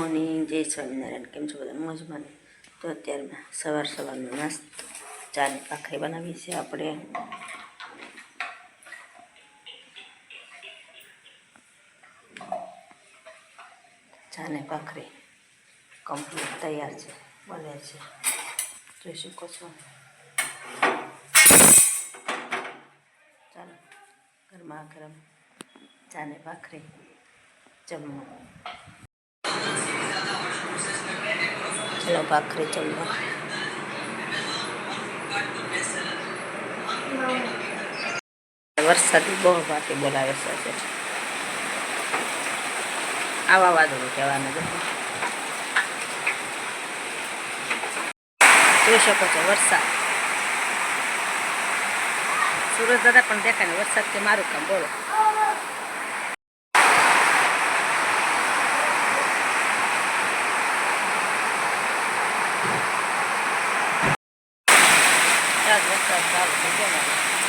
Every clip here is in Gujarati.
મોર્નિંગ જય સ્વામિનારાયણ, કેમ છો બધા? મોજમાં? તો અત્યારમાં સવાર સવારનો નાસ્તો, ચાની પાખરી બનાવી છે આપણે. ચાને પાખરી કમ્પ્લીટ તૈયાર છે, બને છે. જોઈ શકો છો. ચાલો, ગરમા ગરમ ચાને પાખરી જમવા. ચલો ભાખરી જમવા આવા વાદળો કહેવાના જોઈ શકો છો વરસાદ. સુરત દાદા પણ દેખાય વરસાદ કે મારું કામ બોલો. વરસાદ ચાલુ થઈ ગયો ને.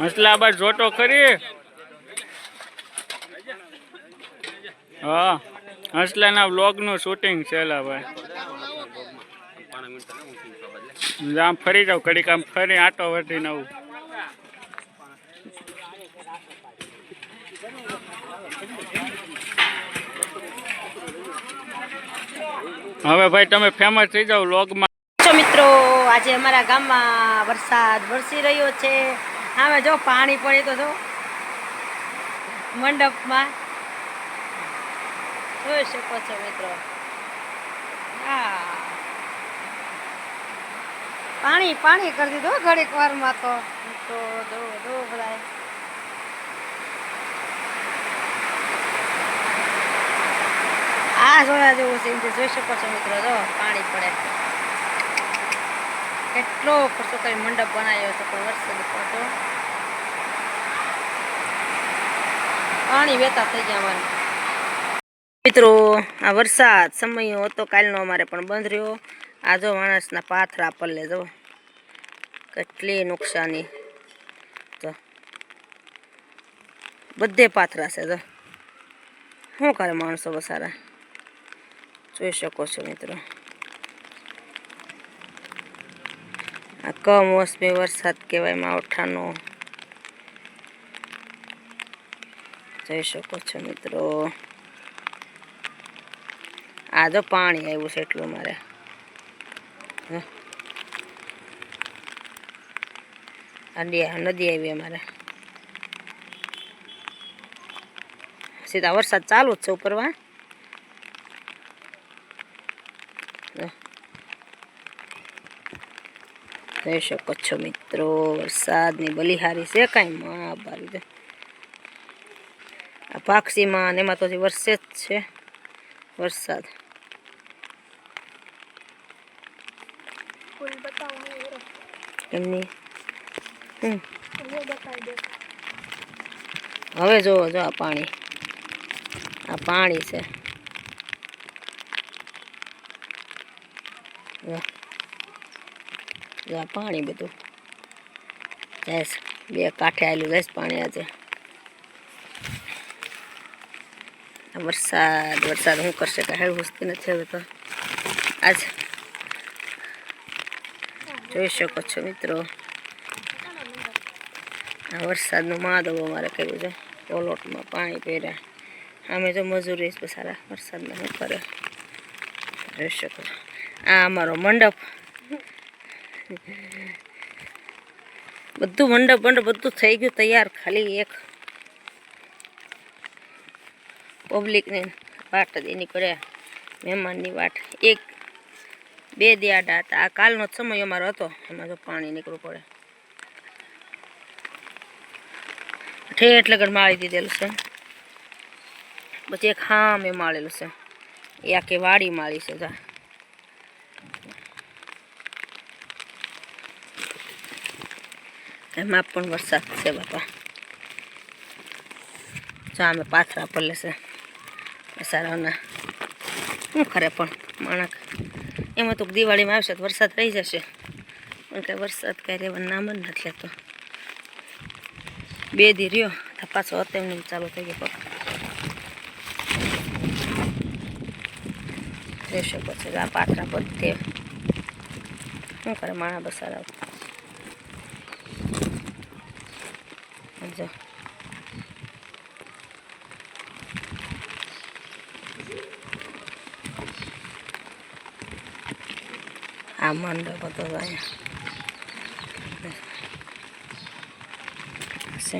મસલાબાદ જોટો ખરી હા હસલાના વ્લોગનું શૂટિંગ છે ભાઈ. આમ ફરી જાવ ઘડીક આમ ફરી આટો વટીને આવું. હવે ભાઈ તમે ફેમસ થઈ જાવ લોગમાં મિત્રો, આજે અમારા ગામમાં વરસાદ વરસી રહ્યો છે. હવે જો પાણી પડે તો જો, મંડપમાં જોઈ શકો છો મિત્રો. હા. પાણી પાણી કરી દીધું ઘડીક વારમાં તો. તો આ જોયા જેવું છે જોઈ શકો છો મિત્રો, જો પાણી પડે. કેટલો ખર્ચો કરી મંડપ બનાવ્યો છે પણ વરસાદ પડતો પાણી વેતા થઈ ગયા અમારે. મિત્રો, આ વરસાદ સમય હતો, કાલનો અમારે પણ બંધ રહ્યો. આ જો માણસના પાથરા પલ્લે જો. કેટલી નુકસાની. તો બધે પાથરા છે તો શું કરે માણસો બસારા? જોઈ શકો છો મિત્રો. આ કમોસમી વરસાદ કહેવાય માવઠાનો. જોઈ શકો છો મિત્રો. આ જો પાણી આવ્યું છે એટલું મારે. નદી નદી આવી અમારે. સીધા વરસાદ ચાલુ જ છે ઉપરવા જોઈ શકો છો મિત્રો, વરસાદની બલિહારી છે કાંઈ માં બારી આ પાક્ષીમાં ને એમાં તો વરસે જ છે વરસાદ. હવે જુઓ જો આ પાણી. આ પાણી છે. પાણી બધું. જઈશ બે કાંઠે આવેલું. જઈશ પાણી આજે. વરસાદ વરસાદ શું કરશે કે હેડ હુસતી નથી હવે તો. આજ જોઈ શકો છો મિત્રો. આ વરસાદનું માદવ અમારે કર્યું છે. પોલોટમાં પાણી પહેર્યા અમે તો મજૂરી સારા વરસાદમાં શું કરે જોઈ શકો છો. આ અમારો મંડપ. બધું મંડપ મંડપ બધું થઈ ગયું. તૈયાર ખાલી એક. પબ્લિકની વાટ જ કરે મહેમાનની વાટ. એક બે દિયાડા હતા. આ કાલનો જ સમય અમારો હતો. એમાં જો પાણી નીકળવું પડે. ઠેઠ લગન માળી દીધેલું છે. પછી એક હામે માળેલું છે. એ આખી વાડી માળી છે, જા. એમાં પણ વરસાદ છે, બાપા. સામે પાથરા પલે છે સારાના શું ખરે પણ, માણક? એમાં તો દિવાળીમાં આવશે તો વરસાદ રહી જશે. પણ કાંઈ વરસાદ કાંઈ રહેવાનું નામ જ નથી લેતો. બે દી રહ્યો, તો પાછો હતો એમને ચાલુ થઈ ગયો રહેશે જોઈ શકો છો કે આ પાત્રા બધે. શું કરે માણા બસારા જો. આ મંડપ હતો તો અહીંયા છે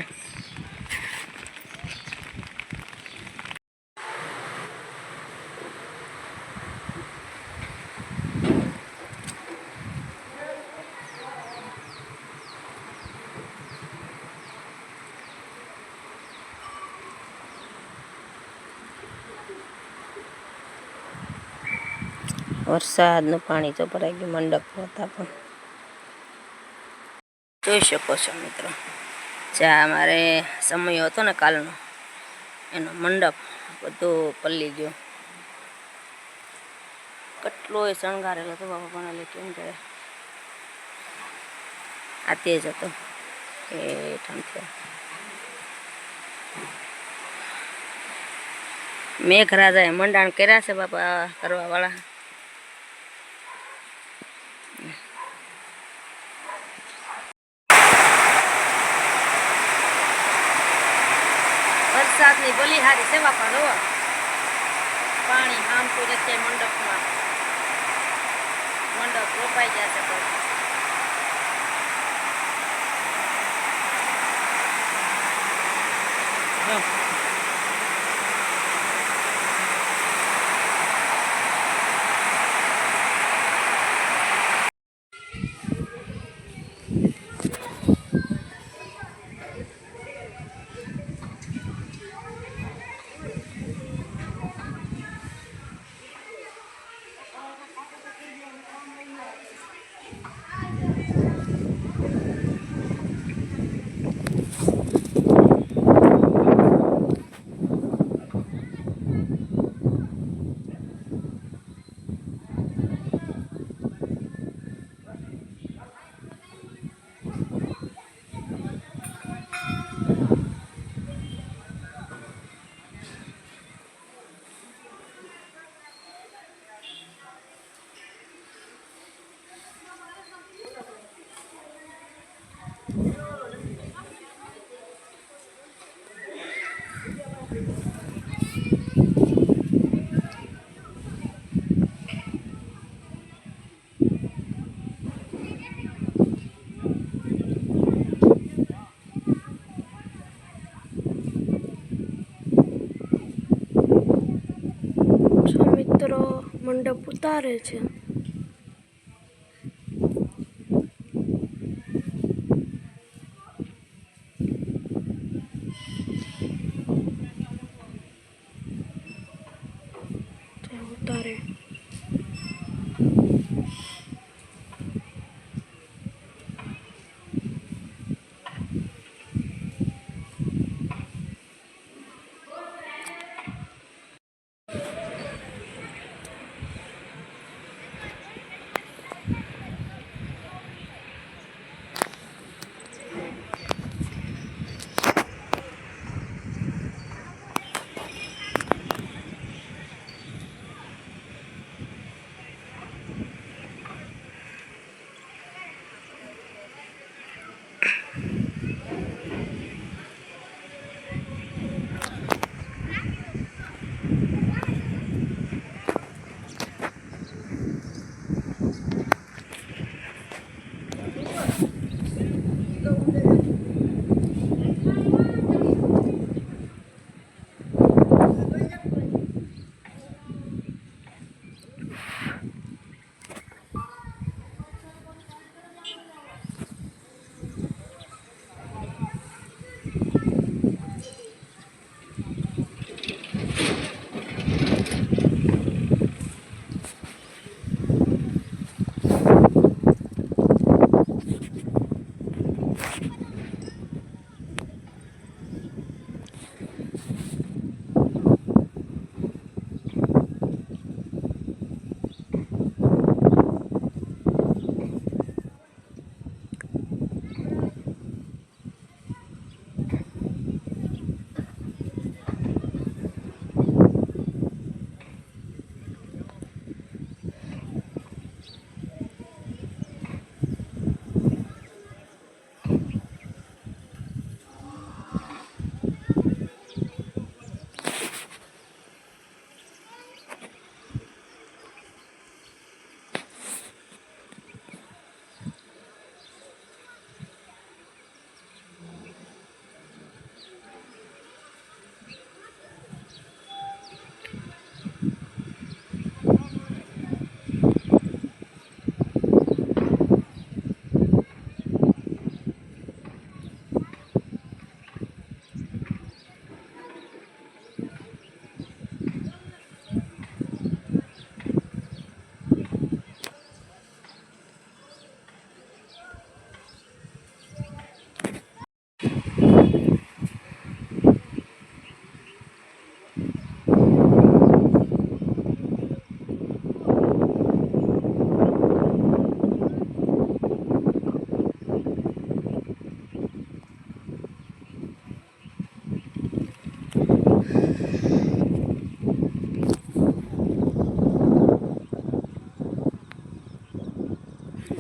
વરસાદનું પાણી તો ભરાઈ ગયું, મંડપ હતા પણ. જોઈ શકો છો મિત્રો, જ્યાં અમારે સમય હતો ને કાલનો, એનો મંડપ બધું પલ્લી ગયો. કેટલો એ શણગારેલો હતો પણ કેમ કે આ જ હતો. એ ઠંઠે મેઘરાજાએ મંડાણ કર્યા છે બાપા કરવા વાળા હારી સેવા પણ જુઓ પાણી હામતું નથી મંડપમાં. મંડપ રોપાઈ છે પણ જો. જો મિત્રો મંડપ ઉતારે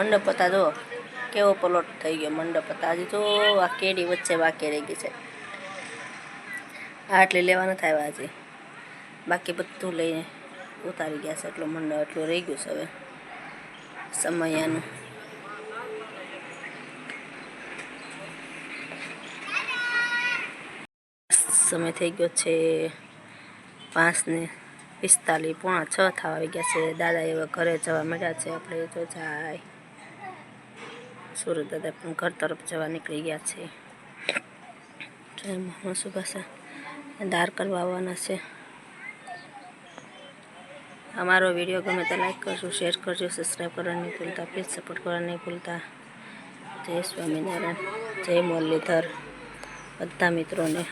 મંડપ હતા જો, કેવો પલોટ થઈ ગયો મંડપ હતા હજી તો આ કેડી વચ્ચે બાકી રહી ગઈ છે. આટલી લેવા નથી આવ્યા હજી બાકી બધું લઈને ઉતારી ગયા છે, એટલો મંડપ, એટલું રહી ગયું છે હવે. સમયાનું. સમય થઈ ગયો છે પાંચને પિસ્તાલીસ, પોણા છ થવા આવી ગયા છે. દાદા એવા ઘરે જવા મળ્યા છે. આપણે તો જાય. સુરત પણ ઘર તરફ જવા નીકળી ગયા છે. ટ્રેનમાં સુભાષા. દાર કરવા આવવાના છે. અમારો વીડિયો ગમે તો લાઈક કરજો શેર કરજો સબસ્ક્રાઈબ કરવાનું નહીં ભૂલતા પ્લીઝ સપોર્ટ કરવા નહીં ભૂલતા. જય સ્વામિનારાયણ, જય મુરલીધર. બધા મિત્રોને